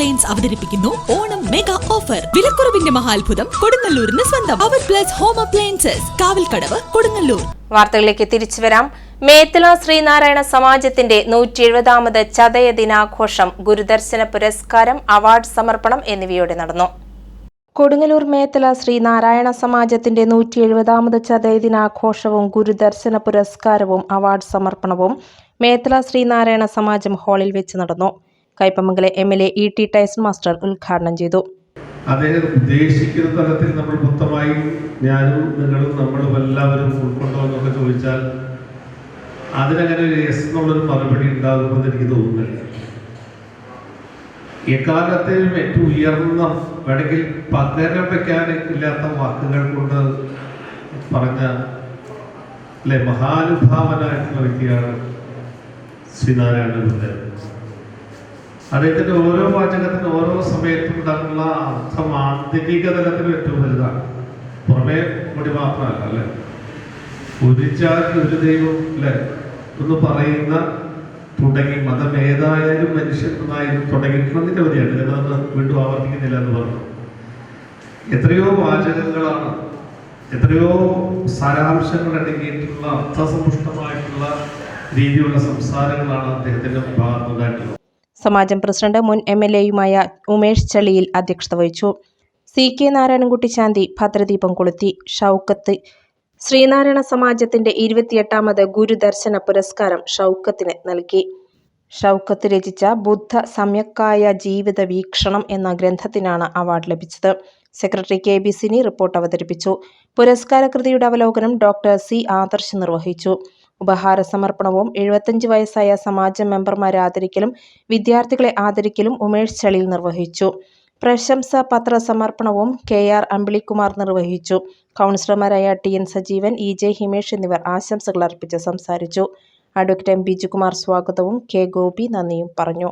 Appliance അവതരിപ്പിക്കുന്നു. Onam mega offer വിലക്കുറവിന്റെ മഹാത്ഭുതം കൊടുങ്ങല്ലൂരിന് സ്വന്തം. അവർ plus home appliances Kavalkadavu Kodungallur. വാർത്തകളിലേക്ക് തിരിച്ചു വരാം. മേത്തല ശ്രീനാരായണ സമാജത്തിന്റെ നൂറ്റി എഴുപതാമത് ചതയ ദിനാഘോഷം ഗുരുദർശന പുരസ്കാരം അവാർഡ് സമർപ്പണം എന്നിവയോടെ നടന്നു. കൊടുങ്ങല്ലൂർ മേത്തല ശ്രീനാരായണ സമാജത്തിന്റെ നൂറ്റി എഴുപതാമത് ചതയ ദിനാഘോഷവും ഗുരുദർശന പുരസ്കാരവും അവാർഡ് സമർപ്പണവും മേത്തല ശ്രീനാരായണ സമാജം ഹാളിൽ വെച്ച് നടന്നു. കൈപ്പമംഗലെ M L A E T Tyson master ഉദ്ഘാടനം ചെയ്തു. അദ്ദേഹം ഉദ്ദേശിക്കുന്ന തലത്തിൽ നമ്മൾ മൊത്തമായി ഞാനും നിങ്ങളും നമ്മളും എല്ലാവരും ഉൾക്കൊണ്ടോ എന്നൊക്കെ ചോദിച്ചാൽ അതിനങ്ങനെ ഒരു എസ് എന്നുള്ളൊരു മറുപടി ഉണ്ടാകുമെന്ന് എനിക്ക് തോന്നുന്നില്ല. എക്കാലത്തെയും ഏറ്റവും ഉയർന്ന വേണമെങ്കിൽ പകരം വെക്കാൻ ഇല്ലാത്ത വാക്കുകൾ കൊണ്ട് പറഞ്ഞ അല്ലെ മഹാനുഭാവനായിട്ടുള്ള വ്യക്തിയാണ് ശ്രീനാരായണ ഗുരുദേവൻ. അദ്ദേഹത്തിന്റെ ഓരോ വാചകത്തിന് ഓരോ സമയത്തും ഉണ്ടാകുന്ന അർത്ഥം ആന്തരിക തലത്തിൽ ഏറ്റവും വലുതാണ്. പുറമേ കൂടി മാത്രമല്ല അല്ലെ? ഒരു ഒരു ദൈവം അല്ലെ? എന്ന് പറയുന്ന തുടങ്ങി മതം ഏതായാലും മനുഷ്യൻ എന്നായാലും തുടങ്ങിയിട്ടുള്ള നിരവധിയാണ് ഞാനത് വീണ്ടും ആവർത്തിക്കുന്നില്ല എന്ന് പറഞ്ഞു. എത്രയോ വാചകങ്ങളാണ് എത്രയോ സാരാംശങ്ങൾ അടങ്ങിയിട്ടുള്ള അർത്ഥസമ്പുഷ്ടമായിട്ടുള്ള രീതിയിലുള്ള സംസാരങ്ങളാണ് അദ്ദേഹത്തിന്റെ ഭാഗത്തുനിന്നുണ്ടായിട്ടുള്ളത് സമാജം പ്രസിഡന്റ് മുൻ എം എൽ എയുമായ ഉമേഷ് ചളിയിൽ അധ്യക്ഷത വഹിച്ചു. സി കെ നാരായണൻകുട്ടി ശാന്തി ഭദ്രദീപം കൊളുത്തി. ഷൗക്കത്ത് ശ്രീനാരായണ സമാജത്തിന്റെ ഇരുപത്തിയെട്ടാമത് ഗുരുദർശന പുരസ്കാരം ഷൗക്കത്തിന് നൽകി. ഷൗക്കത്ത് രചിച്ച ബുദ്ധ സമ്യക്കായ ജീവിത വീക്ഷണം എന്ന ഗ്രന്ഥത്തിനാണ് അവാർഡ് ലഭിച്ചത്. Secretary K B Sini report അവതരിപ്പിച്ചു. പുരസ്കാര കൃതിയുടെ അവലോകനം ഡോക്ടർ സി ആദർശ് നിർവഹിച്ചു. ഉപഹാര സമർപ്പണവും എഴുപത്തഞ്ച് വയസ്സായ സമാജ മെമ്പർമാരെ ആദരിക്കലും വിദ്യാർത്ഥികളെ ആദരിക്കലും ഉമേഷ് ചളിയിൽ നിർവഹിച്ചു. പ്രശംസ പത്ര സമർപ്പണവും കെ ആർ അമ്പിളിക്കുമാർ നിർവഹിച്ചു. കൗൺസിലർമാരായ T N Sajeevan E J Himesh എന്നിവർ ആശംസകൾ അർപ്പിച്ച് സംസാരിച്ചു. അഡ്വക്കേറ്റ് എം ബിജുകുമാർ സ്വാഗതവും കെ ഗോപി നന്ദിയും പറഞ്ഞു.